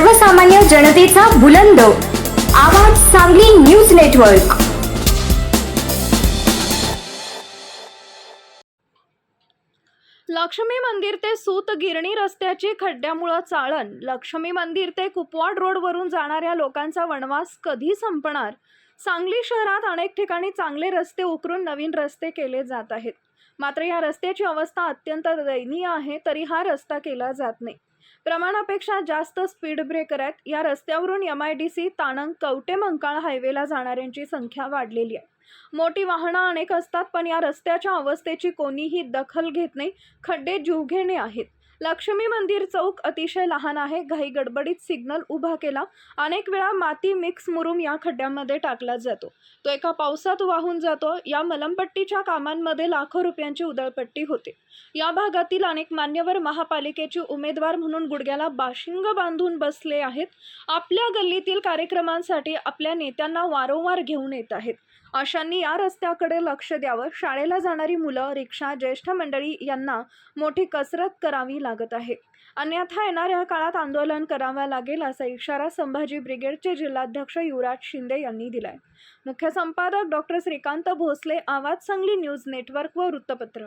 सर्वसामान्य जनतेचा बुलंद. आवाज सांगली न्यूज नेटवर्क. लक्ष्मी मंदिर ते सूत गिरणी रस्त्याची खड्ड्यामुळं चाळण. लक्ष्मी मंदिर ते कुपवाड रोडवरून जाणाऱ्या लोकांचा वनवास कधी संपणार? सांगली शहरात अनेक ठिकाणी चांगले रस्ते उकरून नवीन रस्ते केले जात आहेत. मात्र या रस्त्याची अवस्था अत्यंत दयनीय आहे तरी हा रस्ता केला जात नाही. प्रमाणापेक्षा जास्त स्पीड ब्रेकर आहेत. या रस्त्यावरून M I D C Tanang Kavathe Mankal हायवेला जाणाऱ्यांची संख्या वाढलेली आहे. मोठी वाहनं अनेक असतात पण या रस्त्याच्या अवस्थेची कोणीही दखल घेत नाही. खड्डे जीवघेणे आहेत. लक्ष्मी मंदिर चौक अतिशय लहान आहे. घाई गडबडीत सिग्नल उभा केला. अनेक वेळा माती मिक्स मुरुम या खड्ड्यांमध्ये टाकला जातो. तो एका पावसात वाहून जातो. या मलमपट्टीच्या कामांमध्ये लाखो रुपयांची उधळपट्टी होते. या भागातील अनेक मान्यवर महापालिकेचे उमेदवार म्हणून गुडघ्याला बाशिंग बांधून बसले आहेत. आपल्या गल्लीतील कार्यक्रमांसाठी आपल्या नेत्यांना वारंवार घेऊन येत आहेत. अशांनी या रस्त्याकडे लक्ष द्यावं. शाळेला जाणारी मुलं रिक्षा ज्येष्ठ मंडळी यांना मोठी कसरत करावी लागत आहे. अन्यथा येणाऱ्या काळात आंदोलन करावं लागेल असा इशारा संभाजी ब्रिगेडचे जिल्हाध्यक्ष युवराज शिंदे यांनी दिलाय. मुख्य संपादक डॉक्टर श्रीकांत भोसले आवाज सांगली न्यूज नेटवर्क व वृत्तपत्र.